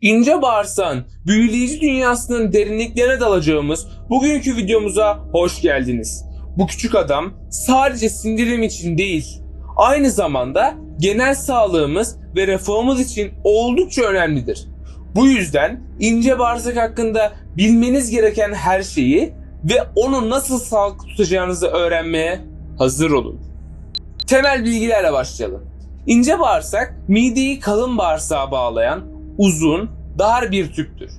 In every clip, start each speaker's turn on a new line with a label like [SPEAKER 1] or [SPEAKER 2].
[SPEAKER 1] İnce bağırsağın büyüleyici dünyasının derinliklerine dalacağımız bugünkü videomuza hoş geldiniz. Bu küçük adam sadece sindirim için değil, aynı zamanda genel sağlığımız ve refahımız için oldukça önemlidir. Bu yüzden ince bağırsak hakkında bilmeniz gereken her şeyi ve onu nasıl sağlıklı tutacağınızı öğrenmeye hazır olun. Temel bilgilerle başlayalım. İnce bağırsak mideyi kalın bağırsağa bağlayan uzun, dar bir tüptür.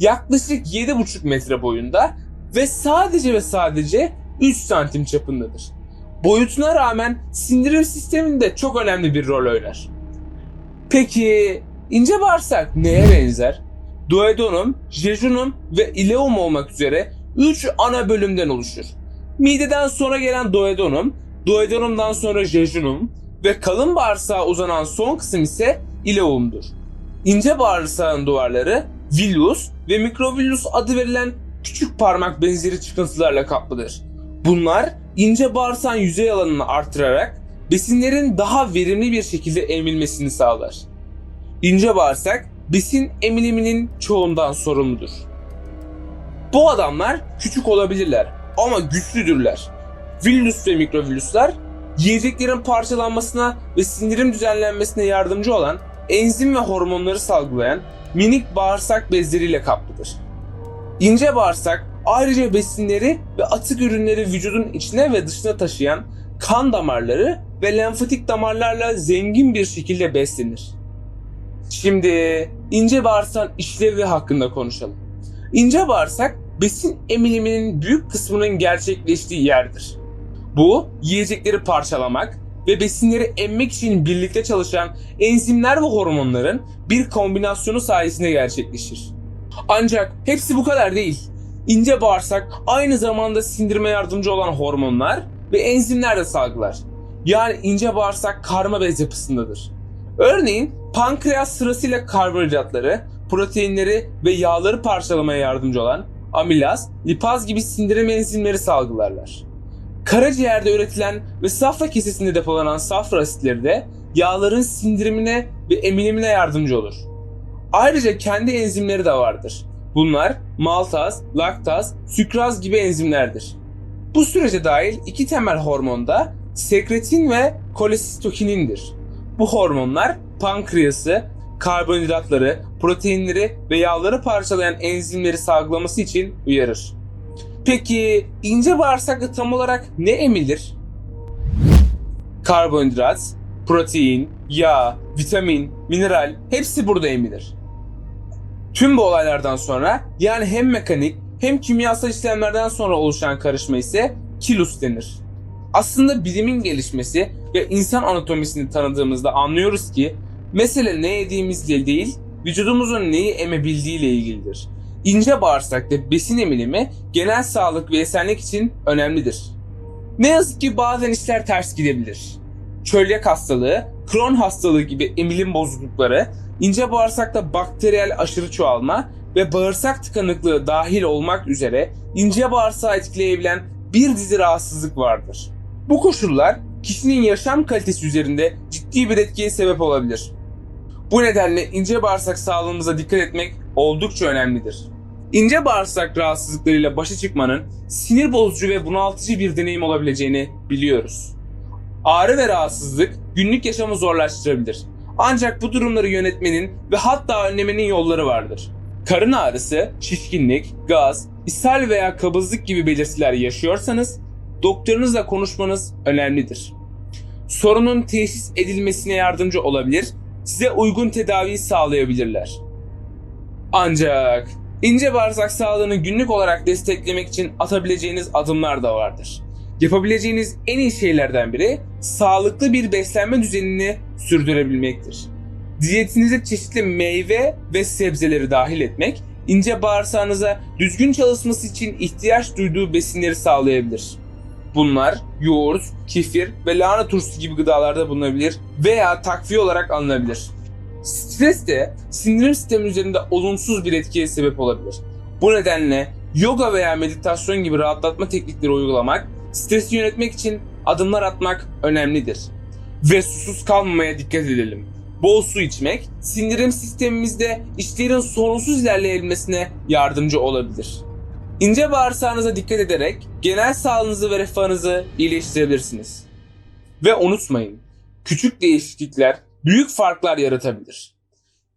[SPEAKER 1] Yaklaşık 7,5 metre boyunda ve sadece ve sadece 3 santim çapındadır. Boyutuna rağmen sindirim sisteminde çok önemli bir rol oynar. Peki ince bağırsak neye benzer? Duodenum, jejunum ve ileum olmak üzere 3 ana bölümden oluşur. Mideden sonra gelen duodenum, duodenumdan sonra jejunum ve kalın bağırsağa uzanan son kısım ise ileumdur. İnce bağırsağın duvarları villus ve microvillus adı verilen küçük parmak benzeri çıkıntılarla kaplıdır. Bunlar ince bağırsağın yüzey alanını artırarak besinlerin daha verimli bir şekilde emilmesini sağlar. İnce bağırsak besin emiliminin çoğundan sorumludur. Bu adamlar küçük olabilirler ama güçlüdürler. Villus ve mikrovilluslar yiyeceklerin parçalanmasına ve sindirim düzenlenmesine yardımcı olan enzim ve hormonları salgılayan minik bağırsak bezleriyle kaplıdır. İnce bağırsak ayrıca besinleri ve atık ürünleri vücudun içine ve dışına taşıyan kan damarları ve lenfatik damarlarla zengin bir şekilde beslenir. Şimdi ince bağırsağın işlevi hakkında konuşalım. İnce bağırsak besin emiliminin büyük kısmının gerçekleştiği yerdir. Bu yiyecekleri parçalamak ve besinleri emmek için birlikte çalışan enzimler ve hormonların bir kombinasyonu sayesinde gerçekleşir. Ancak hepsi bu kadar değil. İnce bağırsak aynı zamanda sindirime yardımcı olan hormonlar ve enzimler de salgılar. Yani ince bağırsak karma bez yapısındadır. Örneğin pankreas sırasıyla karbonhidratları, proteinleri ve yağları parçalamaya yardımcı olan amilaz, lipaz gibi sindirim enzimleri salgılarlar. Karaciğerde üretilen ve safra kesesinde depolanan safra asitleri de yağların sindirimine ve emilimine yardımcı olur. Ayrıca kendi enzimleri de vardır. Bunlar maltaz, laktaz, sükraz gibi enzimlerdir. Bu sürece dahil iki temel hormon da sekretin ve kolesitokinindir. Bu hormonlar pankreası, karbonhidratları, proteinleri ve yağları parçalayan enzimleri salgılaması için uyarır. Peki ince bağırsakta tam olarak ne emilir? Karbonhidrat, protein, yağ, vitamin, mineral hepsi burada emilir. Tüm bu olaylardan sonra yani hem mekanik hem kimyasal işlemlerden sonra oluşan karışma ise kilus denir. Aslında bilimin gelişmesi ve insan anatomisini tanıdığımızda anlıyoruz ki mesele ne yediğimizle değil vücudumuzun neyi emebildiğiyle ilgilidir. İnce bağırsakta besin emilimi genel sağlık ve esenlik için önemlidir. Ne yazık ki bazen işler ters gidebilir. Çölyak hastalığı, Crohn hastalığı gibi emilim bozuklukları, ince bağırsakta bakteriyel aşırı çoğalma ve bağırsak tıkanıklığı dahil olmak üzere ince bağırsağı etkileyebilen bir dizi rahatsızlık vardır. Bu koşullar kişinin yaşam kalitesi üzerinde ciddi bir etkiye sebep olabilir. Bu nedenle ince bağırsak sağlığımıza dikkat etmek oldukça önemlidir. İnce bağırsak rahatsızlıklarıyla başa çıkmanın sinir bozucu ve bunaltıcı bir deneyim olabileceğini biliyoruz. Ağrı ve rahatsızlık günlük yaşamı zorlaştırabilir. Ancak bu durumları yönetmenin ve hatta önlemenin yolları vardır. Karın ağrısı, şişkinlik, gaz, ishal veya kabızlık gibi belirtiler yaşıyorsanız doktorunuzla konuşmanız önemlidir. Sorunun teşhis edilmesine yardımcı olabilir, size uygun tedavi sağlayabilirler. Ancak ince bağırsak sağlığını günlük olarak desteklemek için atabileceğiniz adımlar da vardır. Yapabileceğiniz en iyi şeylerden biri sağlıklı bir beslenme düzenini sürdürebilmektir. Diyetinize çeşitli meyve ve sebzeleri dahil etmek, ince bağırsağınıza düzgün çalışması için ihtiyaç duyduğu besinleri sağlayabilir. Bunlar yoğurt, kefir ve lahana turşusu gibi gıdalarda bulunabilir veya takviye olarak alınabilir. Stres de sindirim sistemi üzerinde olumsuz bir etkiye sebep olabilir. Bu nedenle yoga veya meditasyon gibi rahatlatma teknikleri uygulamak, stresi yönetmek için adımlar atmak önemlidir. Ve susuz kalmamaya dikkat edelim. bol su içmek, sindirim sistemimizde işlerin sorunsuz ilerleyebilmesine yardımcı olabilir. İnce bağırsağınıza dikkat ederek genel sağlığınızı ve refahınızı iyileştirebilirsiniz. Ve unutmayın, küçük değişiklikler büyük farklar yaratabilir.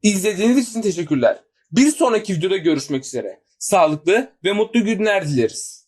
[SPEAKER 1] İzlediğiniz için teşekkürler. Bir sonraki videoda görüşmek üzere. Sağlıklı ve mutlu günler dileriz.